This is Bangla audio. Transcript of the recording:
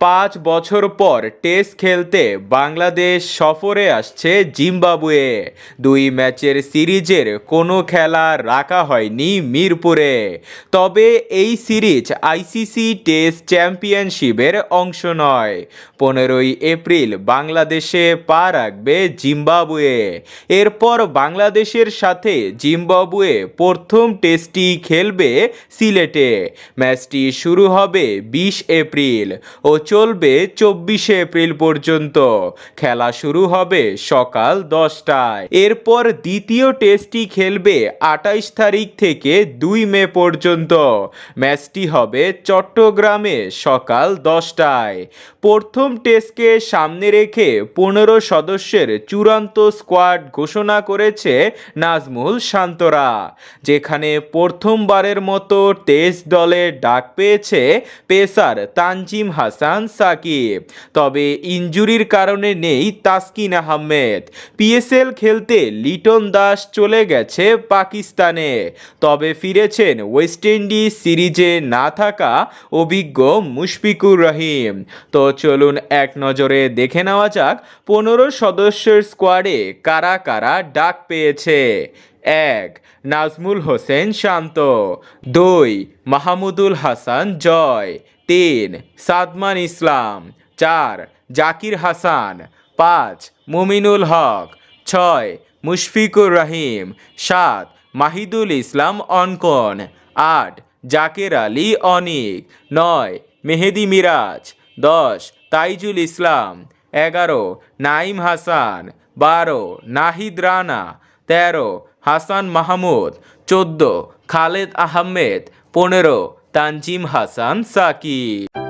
পাঁচ বছর পর টেস্ট খেলতে বাংলাদেশ সফরে আসছে জিম্বাবুয়ে। দুই ম্যাচের সিরিজের কোনো খেলা রাখা হয়নি মিরপুরে। তবে এই সিরিজ আইসিসি টেস্ট চ্যাম্পিয়নশিপের অংশ নয়। পনেরোই এপ্রিল বাংলাদেশে পা রাখবে জিম্বাবুয়ে। এরপর বাংলাদেশের সাথে জিম্বাবুয়ে প্রথম টেস্টটি খেলবে সিলেটে। ম্যাচটি শুরু হবে বিশ এপ্রিল ও চলবে চব্বিশে এপ্রিল পর্যন্ত। খেলা শুরু হবে সকাল দশটায়। এরপর দ্বিতীয় টেস্টটি খেলবে আটাইশ তারিখ থেকে দুই মে পর্যন্ত। ম্যাচটি হবে চট্টগ্রামে সকাল দশটায়। প্রথম টেস্টকে সামনে রেখে পনেরো সদস্যের চূড়ান্ত স্কোয়াড ঘোষণা করেছে নাজমুল শান্তরা, যেখানে প্রথমবারের মতো টেস্ট দলে ডাক পেয়েছে পেসার তানজিম হাসান সাকিব। তবে ইনজুরির কারণে নেই তাসকিন আহমেদ। পিএসএল খেলতে লিটন দাস চলে গেছে পাকিস্তানে। তবে ফিরেছেন ওয়েস্ট ইন্ডিজ সিরিজে না থাকা অভিজ্ঞ মুশফিকুর রহিম। তো চলুন এক নজরে দেখে নেওয়া যাক পনেরো সদস্যের স্কোয়াডে কারা কারা ডাক পেয়েছে। এক, নাজমুল হোসেন শান্ত। দুই, মাহমুদুল হাসান জয়। তিন, সাদমান ইসলাম। চার, জাকির হাসান। পাঁচ, মুমিনুল হক। ছয়, মুশফিকুর রহিম। সাত, মাহিদুল ইসলাম অনকন। আট, জাকের আলী অনিক। নয়, মেহেদি মিরাজ। দশ, তাইজুল ইসলাম। এগারো, নাইম হাসান। বারো, নাহিদ রানা। তেরো, হাসান মাহমুদ। চোদ্দ, খালেদ আহমেদ। পনেরো তানজিম হাসান সাকিব